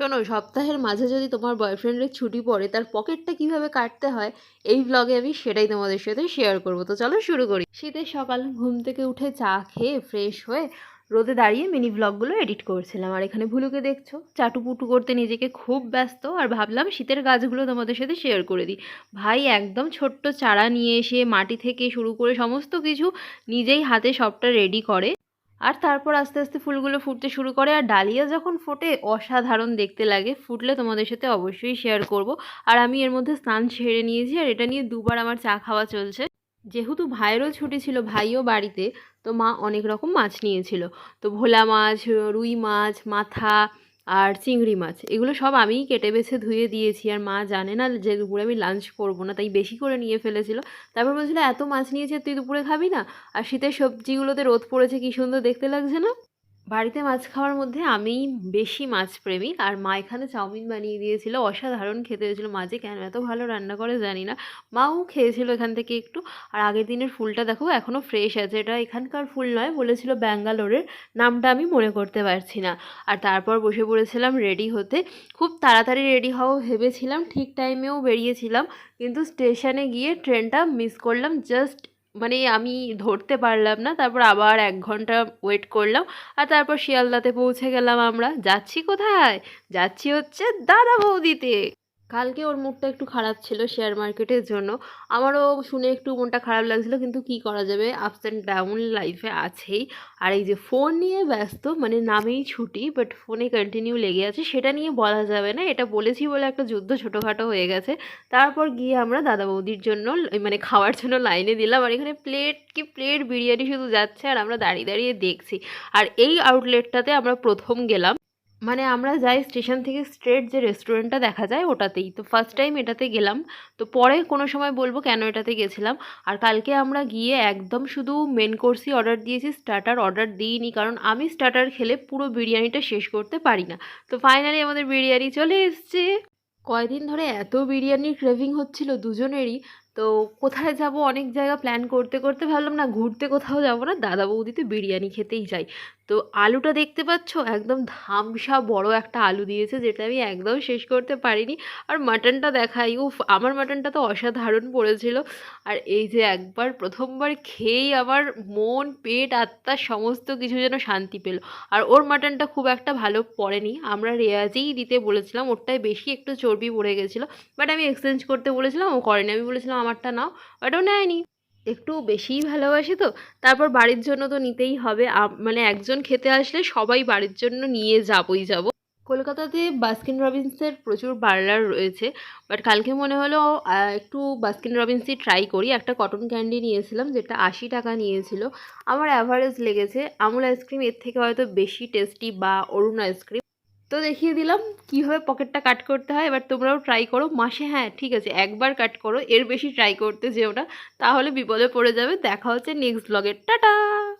শোনো, সপ্তাহের মাঝে যদি তোমার বয়ফ্রেন্ডের ছুটি পড়ে, তার পকেটটা কীভাবে কাটতে হয়, এই ব্লগে আমি সেটাই তোমাদের সাথে শেয়ার করব। তো চলো শুরু করি। শীতের সকাল, ঘুম থেকে উঠে চা খেয়ে ফ্রেশ হয়ে রোদে দাঁড়িয়ে মিনি ব্লগগুলো এডিট করছিলাম। আর এখানে ভুলুকে দেখছ? চাটুপুটু করতে নিজেকে খুব ব্যস্ত, আর ভাবলাম শীতের গাছগুলো তোমাদের সাথে শেয়ার করে দিই। ভাই একদম ছোট্ট চারা নিয়ে এসে মাটি থেকে শুরু করে সমস্ত কিছু নিজেই হাতে সবটা রেডি করে। আর তারপর আস্তে আস্তে ফুলগুলো ফুটতে শুরু করে, আর ডালিয়া যখন ফোটে, অসাধারণ দেখতে লাগে। ফুটলে তোমাদের সাথে অবশ্যই শেয়ার করব। আর আমি এর মধ্যে স্নান সেরে নিয়েছি, আর এটা নিয়ে দুবার আমার চা খাওয়া চলছে। যেহেতু ভাইয়েরও ছুটি ছিল, ভাইও বাড়িতে, তো মা অনেক রকম মাছ নিয়েছিল। তো ভোলা মাছ, রুই মাছ, মাথা আর চিংড়ি মাছ, এগুলো সব আমিই কেটে বেছে ধুয়ে দিয়েছি। আর মা জানে না যে দুপুরে আমি লাঞ্চ করব না, তাই বেশি করে নিয়ে ফেলেছিল। তারপর বলছিল, এত মাছ নিয়েছে তুই দুপুরে খাবি না? আর শীতের সবজিগুলোতে রোদ পড়েছে, কি সুন্দর দেখতে লাগছে না? বাড়িতে মাছ খাওয়ার মধ্যে আমি বেশি মাছ প্রেমিক আর মা এখানে চাউমিন বানিয়ে দিয়েছিল, অসাধারণ খেতে হয়েছিল। মাঝে কেন এত ভালো রান্না করে জানি না। মাও খেয়েছিল এখান থেকে একটু। আর আগের দিনের ফুলটা দেখো এখনও ফ্রেশ আছে। এটা এখানকার ফুল নয়, বলেছিল ব্যাঙ্গালোরের। নামটা আমি মনে করতে পারছি না। আর তারপর বসে পড়েছিলাম রেডি হতে। খুব তাড়াতাড়ি রেডি হওয়া ভেবেছিলাম, ঠিক টাইমেও বেরিয়েছিলাম। কিন্তু স্টেশনে গিয়ে ট্রেনটা মিস করলাম। জাস্ট মানে আমি ধরতে পারলাম না, তারপর আবার এক ঘণ্টা ওয়েট করলাম, আর তারপর শিয়ালদাতে পৌঁছে গেলাম আমরা। যাচ্ছি কোথায়? যাচ্ছি হচ্ছে দাদা বৌদিতে। কালকে ওর মুডটা একটু খারাপ ছিল শেয়ার মার্কেটের জন্য। আমারও শুনে একটু মনটা খারাপ লাগছিল, কিন্তু কি করা যাবে? আপস অ্যান্ড ডাউন লাইফে আছেই। আর এই যে ফোন নিয়ে ব্যস্ত মানে নামেই ছুটি বাট ফোনে কন্টিনিউ লেগে আছে, সেটা নিয়ে বলা যাবে না। এটা বলেছি বলে একটা যুদ্ধ ছোটোখাটো হয়ে গেছে। তারপর গিয়ে আমরা দাদা বৌদির জন্য মানে খাওয়ার জন্য লাইনে দিলাম। আর এখানে প্লেট কি প্লেট বিরিয়ানি শুধু যাচ্ছে, আর আমরা দাঁড়িয়ে দাঁড়িয়ে দেখছি। আর এই আউটলেটটাতে আমরা প্রথম গেলাম। মানে আমরা যাই স্টেশন থেকে স্ট্রেট যে রেস্টুরেন্টটা দেখা যায় ওটাতেই। তো ফার্স্ট টাইম এটাতে গেলাম। তো পরে কোনো সময় বলব কেন এটাতে গেছিলাম। আর কালকে আমরা গিয়ে একদম শুধু মেন কোর্সই অর্ডার দিয়েছি স্টার্টার অর্ডার দিইনি। কারণ আমি স্টার্টার খেলে পুরো বিরিয়ানিটা শেষ করতে পারি না। তো ফাইনালি আমাদের বিরিয়ানি চলে এসছে। কয়দিন ধরে এত বিরিয়ানির ক্রেভিং হচ্ছিল দুজনেরই। তো কোথায় যাব, অনেক জায়গা প্ল্যান করতে করতে ভাবলাম, না ঘুরতে কোথাও যাব না। দাদা বৌদিতে বিরিয়ানি খেতেই যাই তো আলুটা দেখতে পাচ্ছ? একদম ধামসা বড় একটা আলু দিয়েছে, যেটা আমি একদম শেষ করতে পারিনি। আর মাটনটা দেখাই, উফ, আমার মাটনটা তো অসাধারণ পড়েছিল। আর এই যে একবার প্রথমবার খেয়েই আমার মন, পেট, আত্মা সমস্ত কিছু যেন শান্তি পেল। আর ওর মাটনটা খুব একটা ভালো পড়েনি। আমরা রেয়াজেই দিতে বলেছিলাম, ওরটায় বেশি একটু চর্বি পড়ে গেছিল। বাট আমি এক্সচেঞ্জ করতে বলেছিলাম, ও করেনি। আমি বলেছিলাম, আমারটা নাও। বাট ও নেয়নি। একটু বেশিই ভালোবাসি তো, তারপর বাড়ির জন্য তো নিতেই হবে। মানে একজন খেতে আসলে সবাই বাড়ির জন্য নিয়ে যাবই যাব। কলকাতাতে বাস্কিন রবিন্সের প্রচুর পার্লার রয়েছে, বাট কালকে মনে হলো একটু বাস্কিন রবিন্সই ট্রাই করি। একটা কটন ক্যান্ডি নিয়েছিলাম, যেটা আশি টাকা নিয়েছিল। আমার অ্যাভারেজ লেগেছে। আমুল আইসক্রিম এর থেকে হয়তো বেশি টেস্টি বা অরুণ আইসক্রিম তো দেখিয়ে দিলাম কীভাবে পকেটটা কাট করতে হয়। এবার তোমরাও ট্রাই করো। মাসে হ্যাঁ ঠিক আছে, একবার কাট করো। এর বেশি ট্রাই করতে যেও না। তাহলে বিপদে পড়ে যাবে। দেখা হচ্ছে নেক্সট ব্লগের টাটা!